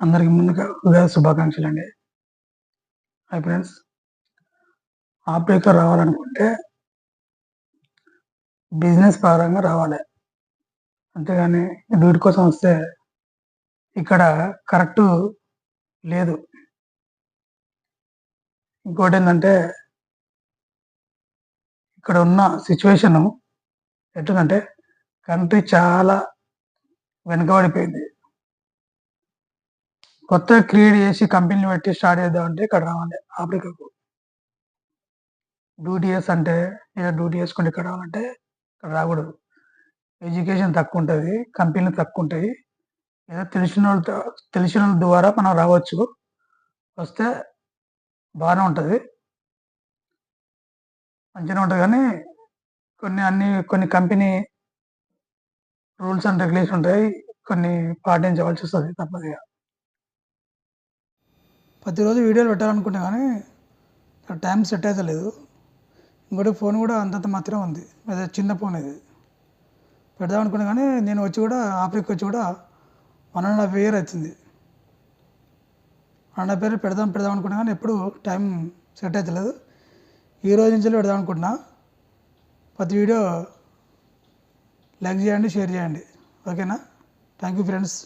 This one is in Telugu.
అందరికి ముందుగా ఉగాది శుభాకాంక్షలు అండి. Hi friends. ఆపరేటర్ రావాలనుకుంటే బిజినెస్ పరంగా రావాలి. అంతేగాని వీటి కోసం వస్తే ఇక్కడ కరెక్ట్ లేదు. ఇంకోటి ఏంటంటే ఇక్కడ ఉన్న సిచ్యువేషను ఎట్లుందంటే కంట్రీ చాలా వెనుకబడిపోయింది. కొత్త క్రియేట్ చేసి కంపెనీలు పెట్టి స్టార్ట్ చేద్దామంటే ఇక్కడ రావాలి ఆఫ్రికాకు. డ్యూటీఎస్ అంటే ఏదో డ్యూటీ చేసుకుంటే ఇక్కడ రావాలంటే ఇక్కడ రాకూడదు. ఎడ్యుకేషన్ తక్కువ ఉంటుంది కంపెనీలు తక్కువ ఉంటాయి. ఏదో తెలిసిన వాళ్ళతో తెలిసిన వాళ్ళ ద్వారా మనం రావచ్చు. వస్తే బాగానే ఉంటుంది. మంచిగానే ఉంటుంది కానీ కొన్ని అన్ని కొన్ని కంపెనీ రూల్స్ అండ్ రెగ్యులేషన్ ఉంటాయి కొన్ని పాటించవలసి వస్తుంది తప్పదిగా ప్రతిరోజు వీడియోలు పెట్టాలనుకుంటే కానీ టైం సెట్ అయితే లేదు. ఇంకోటి ఫోన్ కూడా అంతంత మాత్రం ఉంది. అదే చిన్న ఫోన్ ఇది. పెడదాం అనుకున్నా కానీ నేను వచ్చి కూడా ఆఫ్రికా వచ్చి కూడా వన్ అండ్ హాఫ్ ఇయర్ అవుతుంది. వన్ అండ్ హాఫ్ ఇయర్ పెడదాం పెడదాం అనుకున్నా కానీ ఎప్పుడు టైం సెట్ అవుతలేదు ఈ రోజు నుంచి పెడదాం అనుకుంటున్నా. ప్రతి వీడియో లైక్ చేయండి షేర్ చేయండి. ఓకేనా? Thank you friends.